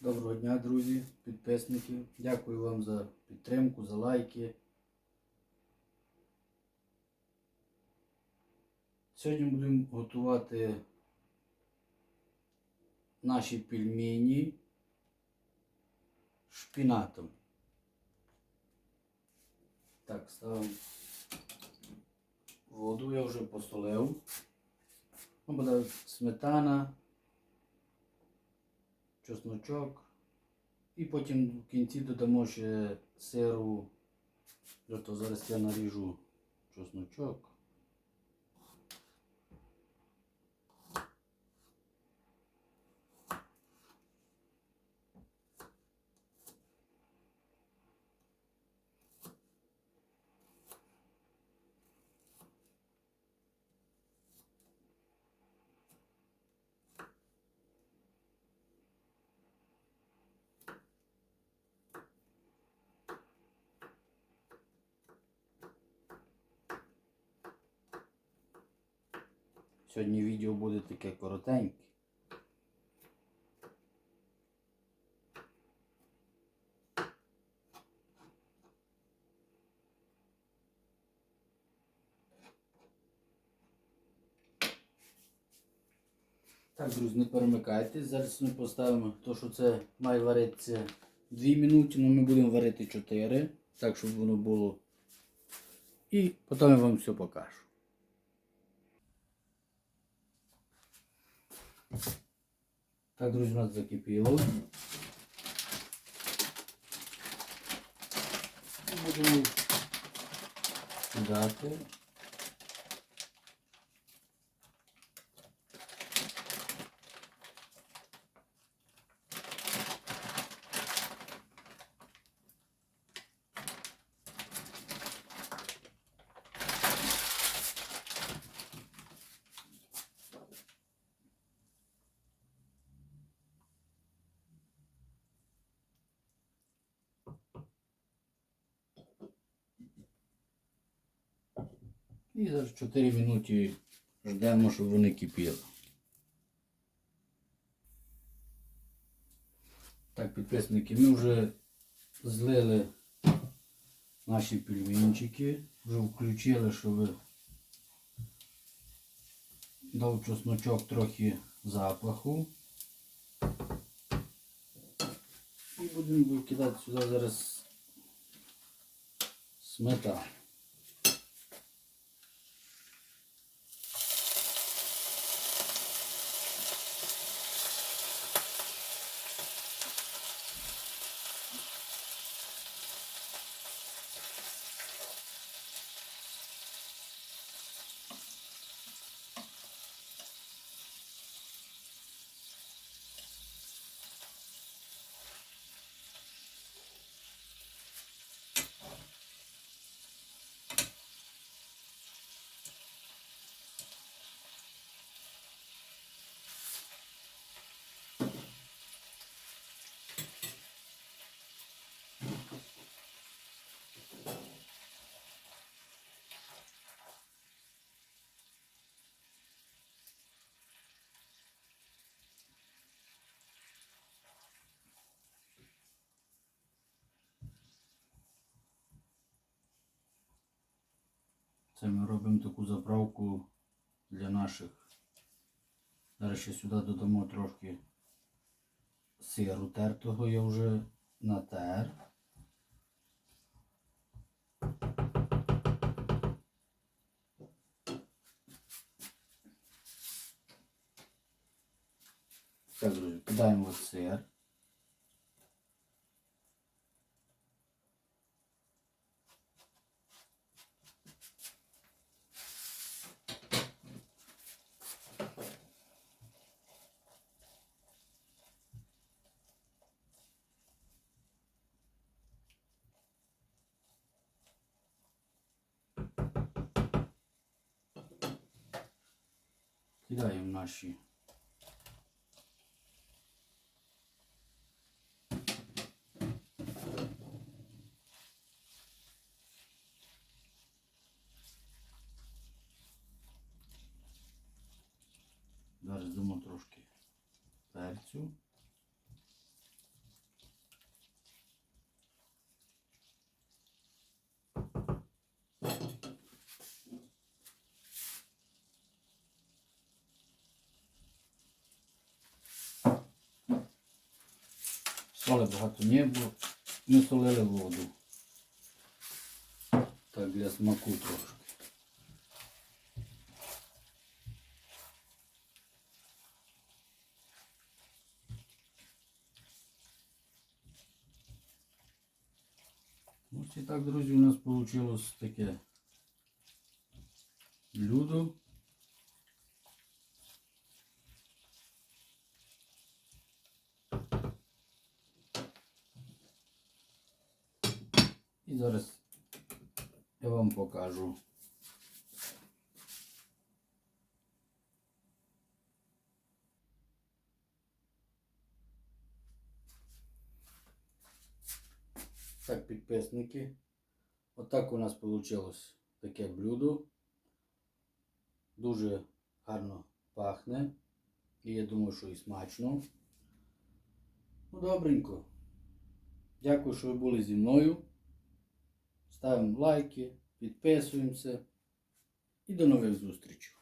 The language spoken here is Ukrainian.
Доброго дня, друзі, підписники. Дякую вам за підтримку, за лайки. Сьогодні будемо готувати наші пельмені шпінатом. Так, ставимо воду, я вже посолив. Ну, буде сметана, чесночок. І потім в кінці додамо ще сиру. Тобто зараз я наріжу чесночок. Сьогодні відео буде таке коротеньке. Так, друзі, не перемикайтесь. Зараз ми поставимо то, що це має варитися 2 минути, але ми будемо варити 4, так щоб воно було. І потім я вам все покажу. Так, друзі, у нас закипіло. Будемо кидати. І зараз 4 минути ждемо, щоб вони кипіли. Так, підписники, ми вже злили наші пельменчики, вже включили, щоб дав чесночок трохи запаху. І будемо викидати сюди зараз сметану. Це ми робимо таку заправку для наших. Зараз ще сюди додамо трошки сиру тертого я вже натер. Так, друзі, кидаємо сир. Кидаємо наші Зараз дамо трошки перцю. Thank you. Соли багато не було. Ми солили воду. Так, для смаку трошки. Ось і так, друзі, у нас вийшло таке блюдо. Зараз я вам покажу. Так, підписники. Отак у нас вийшло таке блюдо. Дуже гарно пахне. І я думаю, що і смачно. Ну, добренько. Дякую, що ви були зі мною. Ставимо лайки, підписуємося. І до нових зустрічей.